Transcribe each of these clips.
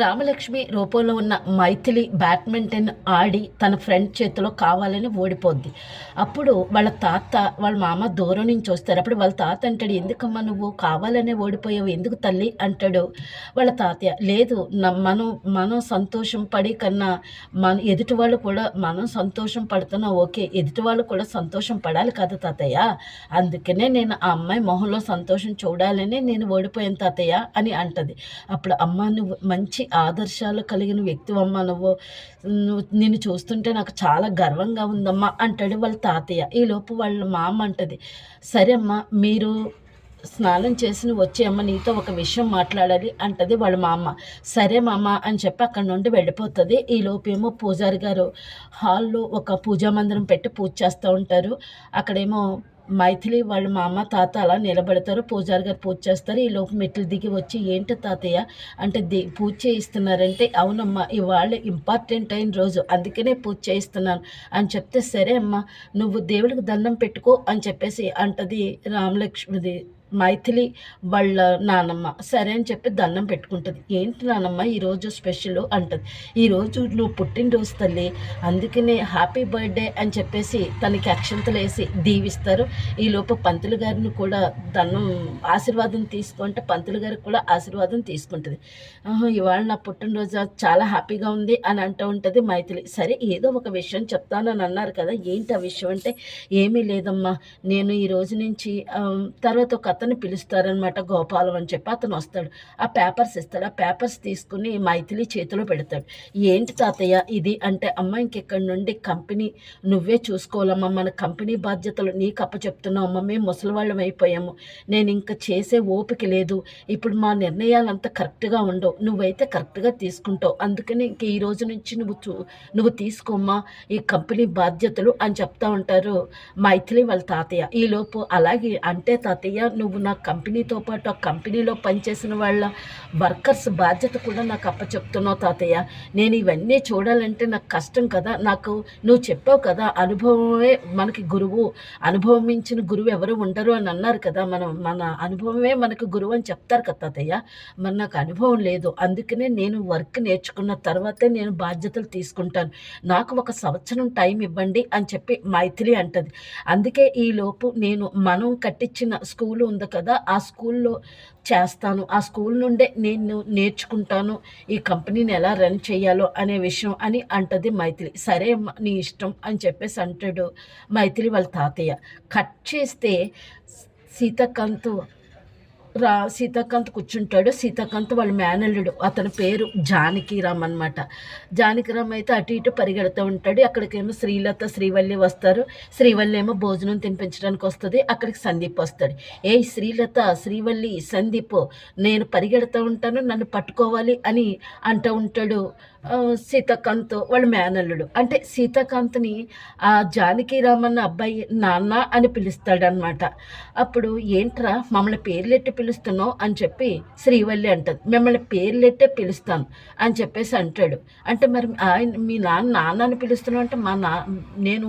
Ramalakshmi రూపంలో ఉన్న Maithili badminton ఆడి తన ఫ్రెండ్ చేతిలో కావాలని ఓడిపోద్ది. అప్పుడు వాళ్ళ తాత వాళ్ళ మామ దూరం నుంచి వస్తారు. అప్పుడు వాళ్ళ తాత అంటాడు ఎందుకమ్మా నువ్వు కావాలనే ఓడిపోయావు? ఎందుకు తల్లి? అంటాడు వాళ్ళ తాతయ్య. లేదు మనం మనం సంతోషం పడి కన్నా మన ఎదుటి వాళ్ళు కూడా మనం సంతోషం పడుతున్నాం ఓకే. ఎదుటి వాళ్ళు కూడా సంతోషం పడాలి కదా తాతయ్య. అందుకనే నేను ఆ అమ్మాయి మొహంలో సంతోషం చూడాలని నేను ఓడిపోయాను తాతయ్య అని అంటది. అప్పుడు అమ్మ నువ్వు మంచి ఆదర్శాలు కలిగిన వ్యక్తివమ్మ నువ్వు. నేను నిన్ను చూస్తుంటే నాకు చాలా గర్వంగా ఉందమ్మా అంటాడు వాళ్ళ తాతయ్య. ఈలోపు వాళ్ళ మామ అంటది సరే అమ్మా మీరు స్నానం చేసి నువ్వు అమ్మ నీతో ఒక విషయం మాట్లాడాలి అంటది వాళ్ళ మా అమ్మ సరే మామ అని చెప్పి అక్కడ నుండి వెళ్ళిపోతుంది. ఈ లోపేమో పూజారి గారు హాల్లో ఒక పూజా మందిరం పెట్టి పూజ చేస్తూ ఉంటారు. అక్కడేమో మైథిలి వాళ్ళ మా అమ్మ తాత అలా నిలబడతారు. పూజారి గారు పూజ చేస్తారు. ఈ లోపు మెట్లు దిగి వచ్చి ఏంటి తాతయ్య? అంటే ది పూజ చేయిస్తున్నారంటే అవునమ్మా ఇవాళ ఇంపార్టెంట్ అయిన రోజు అందుకనే పూజ చేయిస్తున్నాను. అని చెప్తే సరే అమ్మా నువ్వు దేవుడికి దండం పెట్టుకో అని చెప్పేసి అంటది రామలక్ష్మిది. మైథిలి వాళ్ళ నానమ్మ. సరే అని చెప్పి దండం పెట్టుకుంటుంది. ఏంటి నానమ్మ? ఈరోజు స్పెషల్ అంటుంది. ఈరోజు నువ్వు పుట్టినరోజు తల్లి. అందుకనే హ్యాపీ బర్త్డే అని చెప్పేసి తనకి అక్షంతలు వేసి దీవిస్తారు. ఈలోపు పంతులు గారిని కూడా దండం ఆశీర్వాదం తీసుకుంటే పంతులు గారికి కూడా ఆశీర్వాదం తీసుకుంటుంది. ఇవాళ నా పుట్టినరోజు చాలా హ్యాపీగా ఉంది అని అంటూ ఉంటుంది మైథిలి. సరే ఏదో ఒక విషయం చెప్తానని అన్నారు కదా. ఏంటి ఆ విషయం అంటే ఏమీ లేదమ్మా. నేను ఈ రోజు నుంచి తర్వాత ఒక అతను పిలుస్తారనమాట గోపాలం అని చెప్పి అతను వస్తాడు. ఆ పేపర్స్ ఇస్తాడు. ఆ పేపర్స్ తీసుకుని మైథిలి చేతిలో పెడతాడు. ఏంటి తాతయ్య ఇది? అంటే అమ్మ ఇంకెక్కడి నుండి కంపెనీ నువ్వే చూసుకోవాలమ్మా. మన కంపెనీ బాధ్యతలు నీకు అప్పచెప్తున్నావు. అమ్మ మేము ముసలి వాళ్ళం అయిపోయాము. నేను ఇంకా చేసే ఓపిక లేదు. ఇప్పుడు మా నిర్ణయాలంతా కరెక్ట్గా ఉండవు. నువ్వైతే కరెక్ట్గా తీసుకుంటావు. అందుకని ఇంక ఈ రోజు నుంచి నువ్వు చూ నువ్వు తీసుకోమ్మా. ఈ కంపెనీ బాధ్యతలు అని చెప్తా ఉంటారు మైథిలి వాళ్ళ తాతయ్య. ఈలోపు అలాగే అంటే తాతయ్య నువ్వు నా కంపెనీతో పాటు ఆ కంపెనీలో పనిచేసిన వాళ్ళ వర్కర్స్ బాధ్యత కూడా నాకు అప్పచెప్తున్నావు తాతయ్య. నేను ఇవన్నీ చూడాలంటే నాకు కష్టం కదా. నాకు నువ్వు చెప్పావు కదా అనుభవమే మనకి గురువు. అనుభవం మించిన గురువు ఎవరు ఉండరు అని అన్నారు కదా. మనం మన అనుభవమే మనకు గురువు అని చెప్తారు కదా తాతయ్య. మరి నాకు అనుభవం లేదు. అందుకనే నేను వర్క్ నేర్చుకున్న తర్వాతే నేను బాధ్యతలు తీసుకుంటాను. నాకు ఒక సంవత్సరం టైం ఇవ్వండి అని చెప్పి మైథిలి అంటది. అందుకే ఈ లోపు నేను మనం కట్టించిన స్కూల్ ఉంది కదా ఆ స్కూల్లో చేస్తాను. ఆ స్కూల్ నుండే నేను నేర్చుకుంటాను ఈ కంపెనీని ఎలా రన్ చేయాలో అనే విషయం అని అంటది మైథిలి. సరే నీ ఇష్టం అని చెప్పేసి అంటాడు మైథిలి వాళ్ళ తాతయ్య. కట్ చేస్తే సీతకాంత్ రా సీతాకాంత్ కూర్చుంటాడు. సీతాకాంత్ వాళ్ళ మేనల్లుడు. అతని పేరు జానకిరామ్ అనమాట జానకిరామ్ అయితే అటు ఇటు పరిగెడుతూ ఉంటాడు. అక్కడికేమో శ్రీలత శ్రీవల్లి వస్తారు. శ్రీవల్లి ఏమో భోజనం తినిపించడానికి వస్తుంది. అక్కడికి సందీప్ వస్తాడు. ఏ శ్రీలత శ్రీవల్లి సందీప్ నేను పరిగెడుతూ ఉంటాను. నన్ను పట్టుకోవాలి అని అంటూ ఉంటాడు సీతాకాంత్ వాళ్ళ మేనల్లుడు. అంటే సీతాకాంత్ని ఆ జానకిరామన్న అబ్బాయి నాన్న అని పిలుస్తాడనమాట అప్పుడు ఏంట్రా మమ్మల్ని పేర్లెట్టి పిలుస్తున్నావు అని చెప్పి శ్రీవల్లి అంటది. మిమ్మల్ని పేర్లెట్టే పిలుస్తాను అని చెప్పేసి అంటాడు. అంటే మరి ఆయన మీ నాన్న నాన్నని పిలుస్తున్నావు అంటే మా నా నేను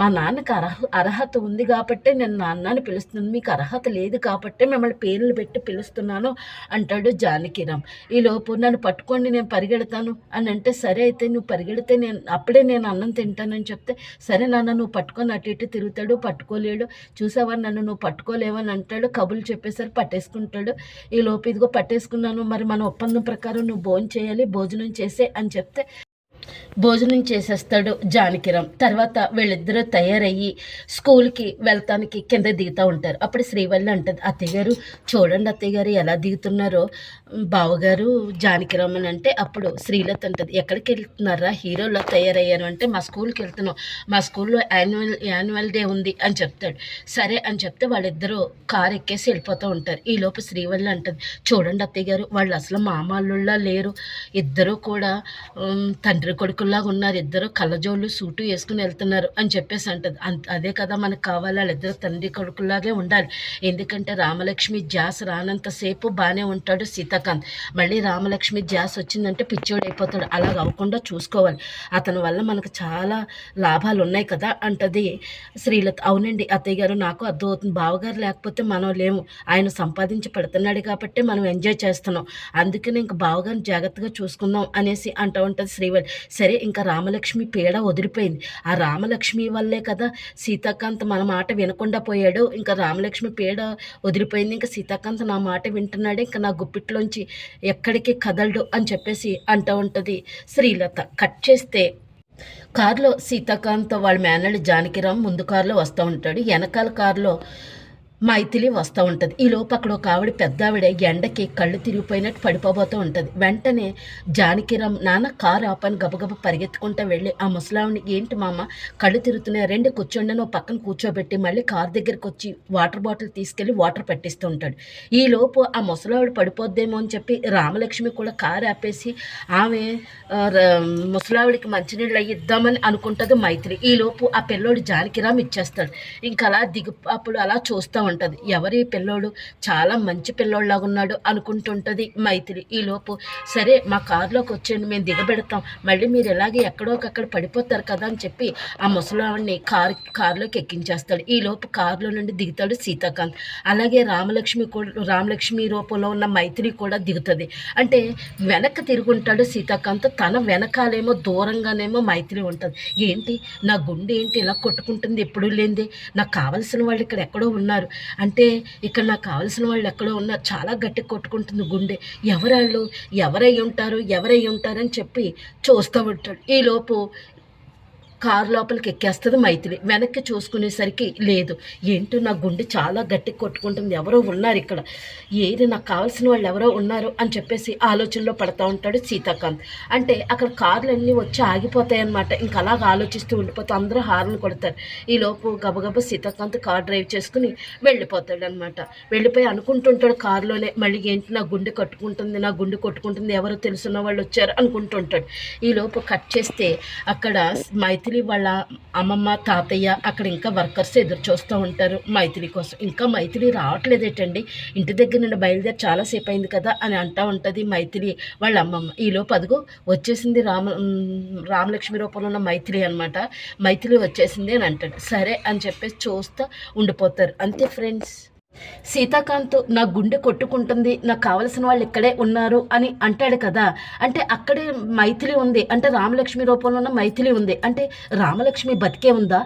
మా నాన్నకి అర్హ అర్హత ఉంది కాబట్టే నేను నాన్నని పిలుస్తున్నాను. మీకు అర్హత లేదు కాబట్టే మిమ్మల్ని పేర్లు పెట్టి పిలుస్తున్నాను అంటాడు జానకిరామ్. ఈ లోపు నన్ను పట్టుకోండి నేను పరిగెడతాను అని అంటే సరే అయితే నువ్వు పరిగెడితే నేను అప్పుడే నేను అన్నం తింటానని చెప్తే సరే నాన్న నువ్వు పట్టుకొని అటు ఇటు తిరుగుతాడు పట్టుకోలేడు. చూసావా నన్ను నువ్వు పట్టుకోలేవని అంటాడు. కబులు చెప్పేసరి చేసుకుంటాడు. ఈ లోపు ఇదిగో పట్టేసుకున్నాను. మరి మన ఒప్పందం ప్రకారం నువ్వు భోజనం చేయాలి భోజనం చేసే అని చెప్తే భోజనం చేసేస్తాడు జానకిరామ్. తర్వాత వీళ్ళిద్దరూ తయారయ్యి స్కూల్కి వెళ్తానికి కింద దిగుతూ ఉంటారు. అప్పుడు శ్రీవల్లి అంటది అత్తయ్య గారు చూడండి అత్తయ్య గారు ఎలా దిగుతున్నారో. బావగారు జానకిరామ్ అని అంటే అప్పుడు శ్రీలత అంటది ఎక్కడికి వెళ్తున్నారా? హీరోలా తయారయ్యాను అంటే మా స్కూల్కి వెళ్తున్నాం. మా స్కూల్లో యాన్యువల్ యాన్యువల్ డే ఉంది అని చెప్తాడు. సరే అని చెప్తే వాళ్ళిద్దరూ కారు ఎక్కేసి వెళ్ళిపోతూ ఉంటారు. ఈ లోపు శ్రీవల్లి అంటది చూడండి అత్తయ్య గారు వాళ్ళు అసలు మామాళ్ళులా లేరు. ఇద్దరూ కూడా తండ్రి ఇద్దరు కొడుకుల్లాగా ఉన్నారు. ఇద్దరు కళ్ళజోళ్ళు సూటు వేసుకుని వెళ్తున్నారు అని చెప్పేసి అంటది. అంత అదే కదా మనకు కావాలి. వాళ్ళిద్దరు తండ్రి కొడుకుల్లాగే ఉండాలి. ఎందుకంటే రామలక్ష్మి జాస్ రానంతసేపు బాగానే ఉంటాడు సీతాకాంత్. మళ్ళీ రామలక్ష్మి జాస్ వచ్చిందంటే పిచ్చోడు అయిపోతాడు. అలా అవ్వకుండా చూసుకోవాలి. అతని వల్ల మనకు చాలా లాభాలు ఉన్నాయి కదా అంటది శ్రీలత. అవునండి అత్తయ్య గారు నాకు అర్థమవుతుంది. బావగారు లేకపోతే మనం లేము. ఆయన సంపాదించి పెడుతున్నాడు కాబట్టి మనం ఎంజాయ్ చేస్తున్నాం. అందుకని ఇంక బావగారిని జాగ్రత్తగా చూసుకుందాం అనేసి అంటూ ఉంటుంది శ్రీవల్లి. సరే ఇంకా రామలక్ష్మి పీడ వదిలిపోయింది. ఆ రామలక్ష్మి వల్లే కదా సీతాకాంత్ మన మాట వినకుండా పోయాడు. ఇంకా రామలక్ష్మి పీడ వదిలిపోయింది. ఇంకా సీతాకాంత్ నా మాట వింటున్నాడు. ఇంకా నా గుప్పిట్లోంచి ఎక్కడికి కదలడు అని చెప్పేసి అంటూ ఉంటుంది శ్రీలత. కట్ చేస్తే కారులో సీతాకాంత్ వాళ్ళ మేనల్డ్ జానకిరామ్ ముందు కారులో వస్తూ ఉంటాడు. వెనకాల కారులో మైథిలి వస్తూ ఉంటుంది. ఈ లోపు అక్కడ ఒక ఆవిడ పెద్ద ఆవిడ ఎండకి కళ్ళు తిరిగిపోయినట్టు పడిపోబోతూ ఉంటుంది. వెంటనే జానకిరామ్ నాన్న కారు ఆపని గబగబ పరిగెత్తుకుంటూ వెళ్ళి ఆ ముసలావిని ఏంటి మామ కళ్ళు తిరుగుతున్నాయి రెండు కూర్చోండి ఓ పక్కన కూర్చోబెట్టి మళ్ళీ కారు దగ్గరికి వచ్చి వాటర్ బాటిల్ తీసుకెళ్ళి వాటర్ పెట్టిస్తూ ఉంటాడు ఈ లోపు ఆ ముసలావిడ పడిపోద్దేమో అని చెప్పి రామలక్ష్మి కూడా కారు ఆపేసి ఆమె ముసలావిడికి మంచినీళ్ళు అయ్యి ఇద్దామని అనుకుంటుంది మైత్రి ఈ లోపు ఆ పిల్లోడు జానకిరామ్ ఇచ్చేస్తాడు. ఇంకా అలా దిగు అప్పుడు అలా చూస్తూ ఉంటుంది. ఎవరి పిల్లోడు చాలా మంచి పిల్లోడులాగా ఉన్నాడు అనుకుంటుంటుంది మైత్రి ఈ లోపు సరే మా కారులోకి వచ్చేయండి మేము దిగబెడతాం. మళ్ళీ మీరు ఎలాగే ఎక్కడో ఒకక్కడ పడిపోతారు కదా అని చెప్పి ఆ ముసలావిడిని కారు కారులోకి ఎక్కించేస్తాడు. ఈ లోపు కారులో నుండి దిగుతాడు సీతాకాంత్. అలాగే రామలక్ష్మి కూడా రామలక్ష్మి రూపంలో ఉన్న మైత్రి కూడా దిగుతుంది. అంటే వెనక్కి తిరుగుంటాడు సీతాకాంత్. తన వెనకాలేమో దూరంగానేమో మైత్రి ఉంటుంది. ఏంటి? నా గుండె ఏంటి ఇలా కొట్టుకుంటుంది? ఎప్పుడు లేనిది. నాకు కావలసిన వాళ్ళు ఇక్కడ ఎక్కడో ఉన్నారు. అంటే ఇక్కడ నాకు కావలసిన వాళ్ళు ఎక్కడో ఉన్నారు చాలా గట్టి కొట్టుకుంటుంది గుండె. ఎవరాళ్ళు? ఎవరై ఉంటారు? ఎవరై ఉంటారని చెప్పి చూస్తూ ఉంటాడు. ఈలోపు కారు లోపలికి ఎక్కేస్తుంది మైథిలి వెనక్కి చూసుకునేసరికి లేదు. ఏంటో నా గుండె చాలా గట్టి కొట్టుకుంటుంది. ఎవరో ఉన్నారు ఇక్కడ. ఏది నాకు కావాల్సిన వాళ్ళు ఎవరో ఉన్నారు అని చెప్పేసి ఆలోచనలో పడతా ఉంటాడు సీతాకాంత్. అంటే అక్కడ కార్లు అన్నీ వచ్చి ఆగిపోతాయన్నమాట. ఇంకా అలాగ ఆలోచిస్తూ ఉండిపోతే అందరూ హార్న్ కొడతారు. ఈలోపు గబగబ గబగబా సీతాకాంత్ కార్ డ్రైవ్ చేసుకుని వెళ్ళిపోతాడు అనమాట వెళ్ళిపోయి అనుకుంటుంటాడు కారులోనే మళ్ళీ ఏంటి నా గుండె కట్టుకుంటుంది? నా గుండె కొట్టుకుంటుంది? ఎవరో తెలుసున్న వాళ్ళు వచ్చారు అనుకుంటుంటాడు. ఈలోపు కట్ చేస్తే అక్కడ మైథిలి వాళ్ళ అమ్మమ్మ తాతయ్య అక్కడ ఇంకా వర్కర్స్ ఎదురు చూస్తూ ఉంటారు. మైథిలి కోసం ఇంకా మైథిలి రావట్లేదేటండి. ఇంటి దగ్గర నుండి బయలుదేరి చాలాసేపు అయింది కదా అని అంటూ ఉంటుంది మైథిలి వాళ్ళ అమ్మమ్మ. ఈలో పదుగు అదిగో వచ్చేసింది రామ రామలక్ష్మి రూపంలో ఉన్న మైథిలి అనమాట మైథిలి వచ్చేసింది అని అంటాడు. సరే అని చెప్పేసి చూస్తూ ఉండిపోతారు. అంతే ఫ్రెండ్స్. సీతాకాంత్ నా గుండె కొట్టుకుంటుంది నాకు కావలసిన వాళ్ళు ఇక్కడే ఉన్నారు అని అంటాడు కదా. అంటే అక్కడే మైథిలి ఉంది. అంటే రామలక్ష్మి రూపంలో ఉన్న మైథిలి ఉంది. అంటే రామలక్ష్మి బతికే ఉందా?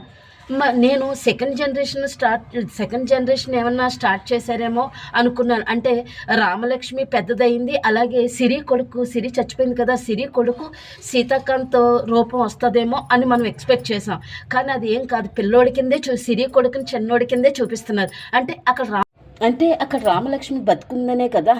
నేను second generation start second generation ఏమన్నా స్టార్ట్ చేశారేమో అనుకున్నాను. అంటే రామలక్ష్మి పెద్దదయింది అలాగే సిరి కొడుకు సిరి చచ్చిపోయింది కదా సిరి కొడుకు సీతాకాంత్ రూపం వస్తుందేమో అని మనం ఎక్స్పెక్ట్ చేసాం కానీ అది ఏం కాదు పిల్లోడి కిందే చూ సిరి కొడుకుని చిన్నోడి కిందే చూపిస్తున్నారు. అంటే అక్కడ రా అంటే అక్కడ రామలక్ష్మి బతుకుందనే కదా.